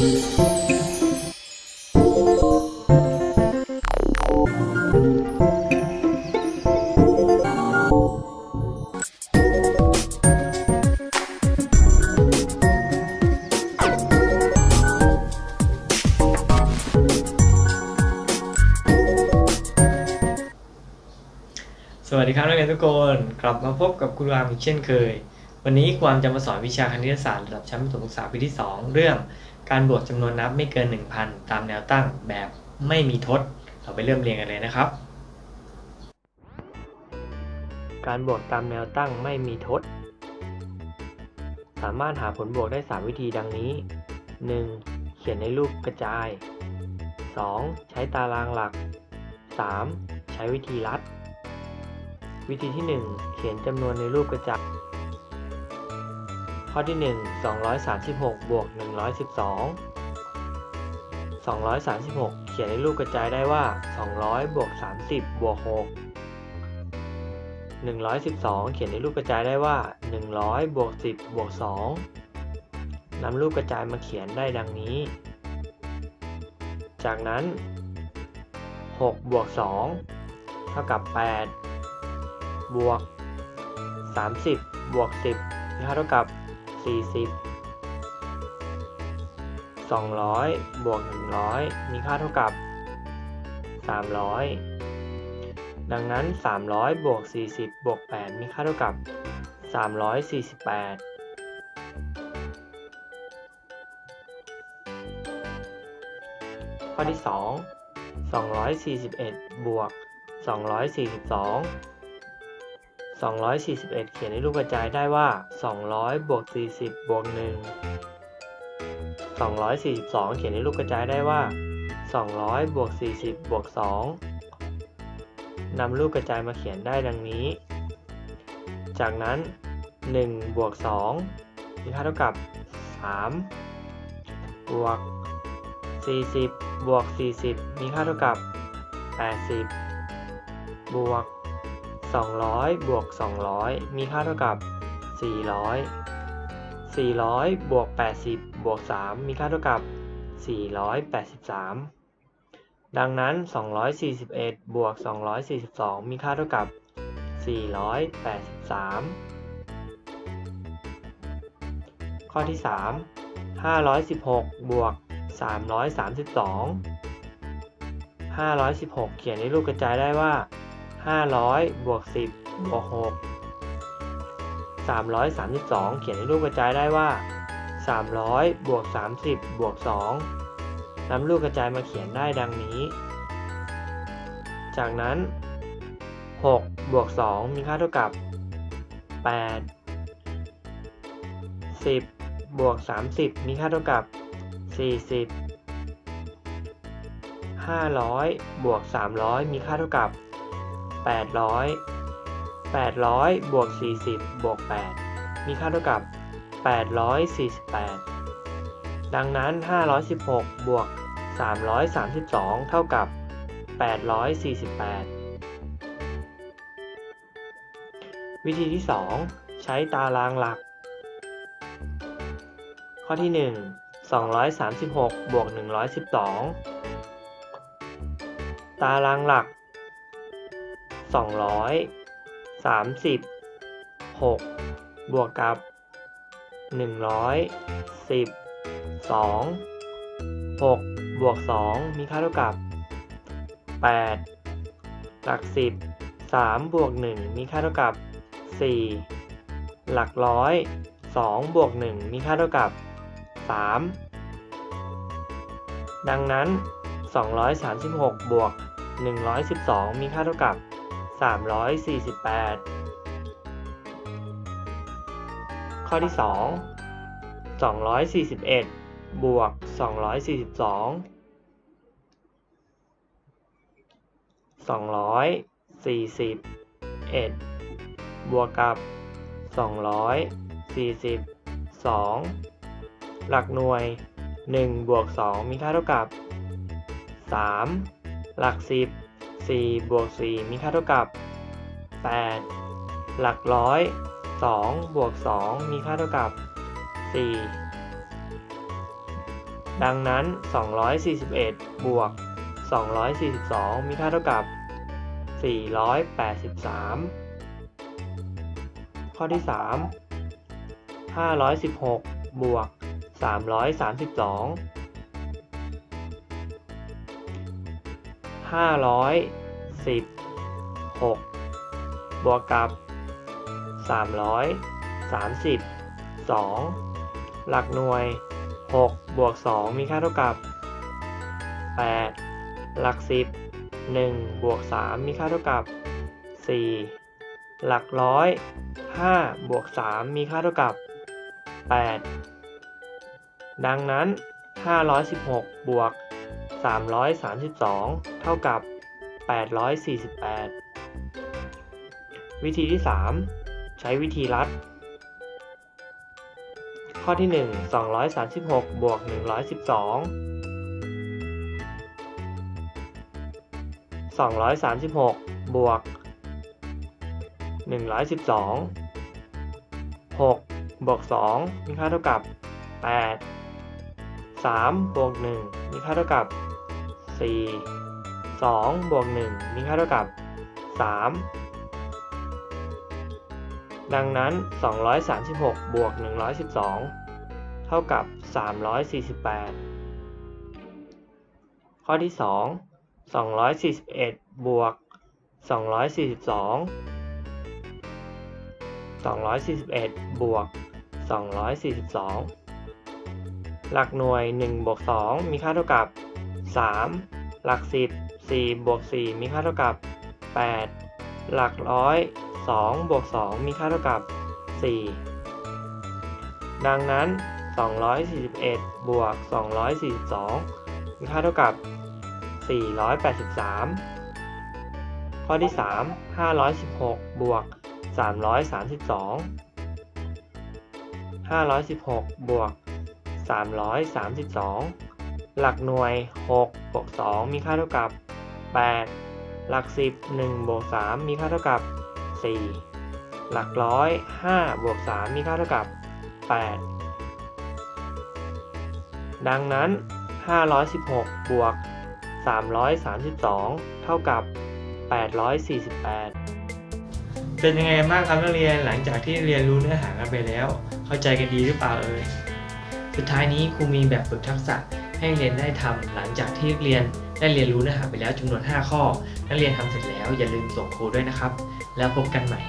สวัสดีครับนักเรียนทุกคนกลับมาพบกับครูรามอีกเช่นเคย วันนี้ครูรามจะมาสอนวิชาคณิตศาสตร์ระดับชั้นประถมศึกษาปีที่ 2 เรื่อง การบวกจำนวนนับไม่เกิน 1,000 ตามแนวตั้งแบบไม่มีทด เราไปเริ่มเรียนกันเลยนะครับ การบวกตามแนวตั้งไม่มีทด สามารถหาผลบวกได้ 3 วิธีดังนี้ 1. เขียนในรูปกระจาย 2. ใช้ตารางหลัก 3. ใช้วิธีลัด วิธีที่ 1 เขียนจำนวนในรูปกระจาย ข้อที่ 1 236 บวก 112 236 เขียนในรูปกระจายได้ว่า 200 บวก 30 บวก 6 112 เขียนในรูปกระจายได้ว่า 100 บวก 10 บวก 2นำรูปกระจายมาเขียนได้ดังนี้ จากนั้น 6 บวก 2 เท่ากับ 8 บวก 30 บวก 10ค่าเท่ากับ 40 200 บวก 100 มีค่าเท่ากับ 300 ดังนั้น 300 บวก 40 บวก 8 มีค่าเท่ากับ 348ข้อที่ 2 241 บวก 242 241 เขียนในรูปกระจายได้ว่า 200 บวก 40 บวก 1 242 เขียนในรูปกระจายได้ว่า 200 บวก 40 บวก 2นำรูปกระจายมาเขียนได้ดังนี้ จากนั้น 1 บวก 2 มีค่าเท่ากับ 3 บวก 40 บวก 40 มีค่าเท่ากับ 80 บวก 200 บวก 200 มีค่าเท่ากับ 400 400 บวก 80 บวก 3 มีค่าเท่ากับ 483 ดังนั้น 241 บวก 242 มีค่าเท่ากับ 483 ข้อที่ 3 516 บวก 332 516 เขียนในรูปกระจายได้ว่า 500บวก10บวก6 332 เขียนในรูปกระจายได้ว่า 300บวก30บวก2นำรูปกระจายมาเขียนได้ดังนี้ จากนั้น 6 บวก 2 มีค่าเท่ากับ 8 10บวก 30 มีค่าเท่ากับ 40 500บวก 300 มีค่าเท่ากับ 800 800บวก40บวก8มีค่าเท่ากับ 848 ดังนั้น 516บวก332 เท่ากับ 848 วิธีที่ 2 ใช้ตารางหลัก ข้อที่ 1 236บวก112 ตารางหลัก 200 30 6บวกกับ100 10 2 6บวก2มีค่าเท่ากับ8หลัก10 3บวก1มีค่าเท่ากับ4หลักร้อย2บวก1มีค่าเท่ากับ3ดังนั้น 236 บวก 112 มีค่าเท่ากับ 348 ข้อที่ 2 241 บวก 242 241 บวกกับ 242 หลักหน่วย 1 บวก 2 มีค่าเท่ากับ 3 หลัก 10 4 บวก 4 มีค่าเท่ากับ 8 หลักร้อย 2 บวก 2 มีค่าเท่ากับ 4 ดังนั้น 241 บวก 242 มีค่าเท่ากับ 483 ข้อที่ 3 516 บวก 332 500 6 บวกกับ 332 หลักหน่วย 6 บวก 2 มีค่าเท่ากับ 8 หลัก 10 1 บวก 3 มีค่าเท่ากับ 4 หลักร้อย 5 บวก 3 มีค่าเท่ากับ 8 ดังนั้น 516 บวก 332 เท่ากับ 848 วิธีที่ 3 ใช้วิธีลัด ข้อที่ 1 236 บวก 112 236 บวก 112 6 บวก 2 มีค่าเท่ากับ 8 3 บวก 1 มีค่าเท่ากับ 4 2 บวก 1 มีค่าเท่ากับ 3 ดังนั้น 236 บวก 112 เท่ากับ 348 ข้อที่ 2 241 บวก 242 241 บวก 242 หลักหน่วย 1 บวก 2 มีค่าเท่ากับ 3 หลัก 10 4 บวก 4 มีค่าเท่ากับ 8 หลักร้อย 2 บวก 2 มีค่าเท่ากับ 4 ดังนั้น 241 บวก 242 มีค่าเท่ากับ 483 ข้อที่ 3 516 บวก 332 516 บวก 332 หลักหน่วย 6 บวก 2 มีค่าเท่ากับ 8 หลัก 10 1 บวก 3 มีค่าเท่ากับ 4 หลักร้อย5บวก3มีค่าเท่ากับ 8 ดังนั้น 516 บวก 332 เท่ากับ 848 เป็นยังไงบ้างครับนักเรียนหลังจากที่เรียนรู้เนื้อหากันไปแล้ว เข้าใจกันดีหรือเปล่าเอ่ยสุดท้ายนี้ครูมีแบบฝึกทักษะให้เรียนได้ทำหลังจากที่เรียน ได้เรียนรู้เนื้อหาไปแล้วจำนวน 5 ข้อ นักเรียนทำเสร็จแล้วอย่าลืมส่งครูด้วยนะครับ แล้วพบกันใหม่